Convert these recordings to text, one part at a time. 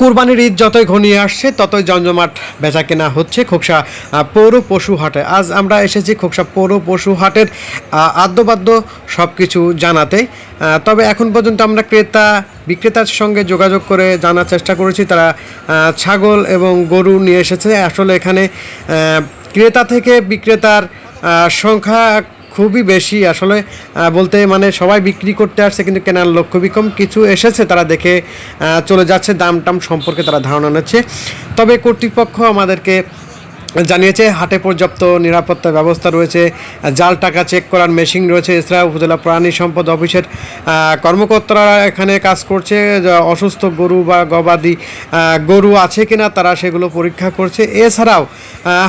কোরবানির ঈদ যতই ঘনিয়ে আসছে, ততই জমজমাট বেচা কেনা হচ্ছে খোকসা পৌর পশু হাটে। আজ আমরা এসেছি খোকসা পৌর পশু হাটের আদ্যবাদ্য সব কিছু জানাতে। তবে এখন পর্যন্ত আমরা ক্রেতা, বিক্রেতার সঙ্গে যোগাযোগ করে জানার চেষ্টা করেছি। তারা ছাগল এবং গরু নিয়ে এসেছে। আসলে এখানে ক্রেতা থেকে বিক্রেতার সংখ্যা খুবই বেশি। আসলে বলতে মানে সবাই বিক্রি করতে আসছে কিন্তু কেনার লক্ষ্য বিকম কিছু এসেছে তারা দেখে চলে যাচ্ছে, দাম টাম সম্পর্কে তারা ধারণা নিচ্ছে। তবে কর্তৃপক্ষ আমাদেরকে জানিয়েছে, হাটে পর্যাপ্ত নিরাপত্তা ব্যবস্থা রয়েছে, জাল টাকা চেক করার মেশিন রয়েছে। এছাড়া উপজেলা প্রাণী সম্পদ অফিসের কর্মকর্তারা এখানে কাজ করছে অসুস্থ গরু বা গবাদি গরু আছে কিনা তারা সেগুলো পরীক্ষা করছে। এছাড়াও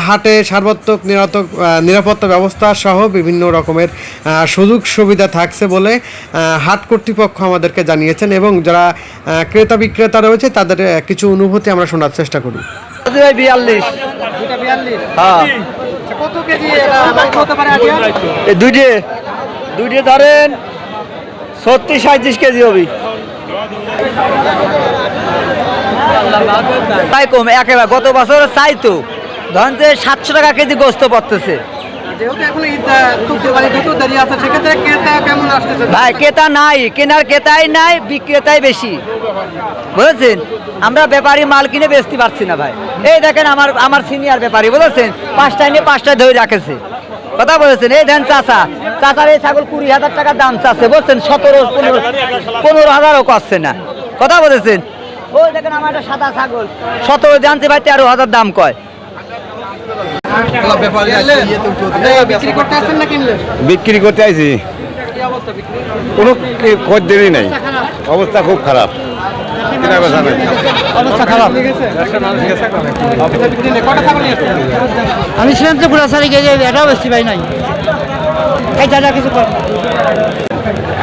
হাটে সার্বত্রিক নিরাপত্তা নিরাপত্তা ব্যবস্থা সহ বিভিন্ন রকমের সুযোগ সুবিধা থাকছে বলে হাট কর্তৃপক্ষ আমাদেরকে জানিয়েছেন এবং যারা ক্রেতা বিক্রেতা রয়েছে তাদের কিছু অনুভূতি আমরা শোনার চেষ্টা করি। বিয়াল্লিশ। হ্যাঁ। দুইটে। দুইটে ধরেন ছত্রিশ সাঁত্রিশ কেজি হবে। তাই কম একেবারে গত বছর চাই তো। ধরেন যে সাতশো টাকা কেজি গোস্ত পড়তেছে। ভাই ক্রেতা নাই কেনার ক্রেতাই নাই বিক্রেতাই বেশি। বুঝেছেন? আমরা ব্যাপারী মাল কিনে বেচতে পারছি না ভাই। এই দেখেন আমার আমার সিনিয়র ব্যাপারী বলেছেন পাঁচটা নিয়ে পাঁচটায় ধরে রাখেছে। কথা বলেছেন? এই দেন চাচা। চাচার এই ছাগল কুড়ি হাজার টাকার দাম চাচ্ছে বলছেন সতেরো পনেরো পনেরো হাজারও করছে না। কথা বলেছেন? ওই দেখেন আমার একটা সাদা ছাগল। সতেরো জানতে ভাই তেরো হাজার দাম কয়। বিক্রি করতে আসছেন না কিনলে বিক্রি করতে আইছি। কোনো খদ্দেরই নেই। অবস্থা খুব খারাপ। আমি ছিলাম তো পুরা সারি গেছে এটাও বেশি পাই নাই। কিছু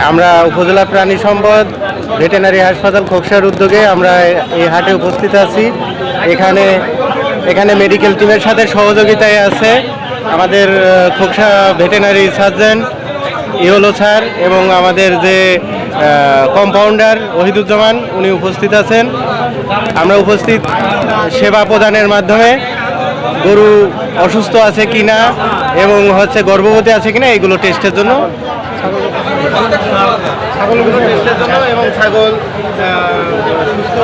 আমরা উপজেলা প্রাণী সম্পদ ভেটেনারি হাসপাতাল খোকসার উদ্যোগে আমরা এই হাটে উপস্থিত আছি। এখানে এখানে মেডিকেল টিমের সাথে সহযোগিতায় আছে আমাদের খোকসা ভেটেনারি সার্জন ইহলো স্যার এবং আমাদের যে কম্পাউন্ডার ওহিদুজ্জামান উনি উপস্থিত আছেন আমরা উপস্থিত সেবা প্রদানের মাধ্যমে গরু অসুস্থ আছে কি না এবং হচ্ছে গর্ভবতী আছে কিনা এগুলো টেস্টের জন্য ছাগলগুলো টেস্টের জন্য এবং ছাগল সুস্থ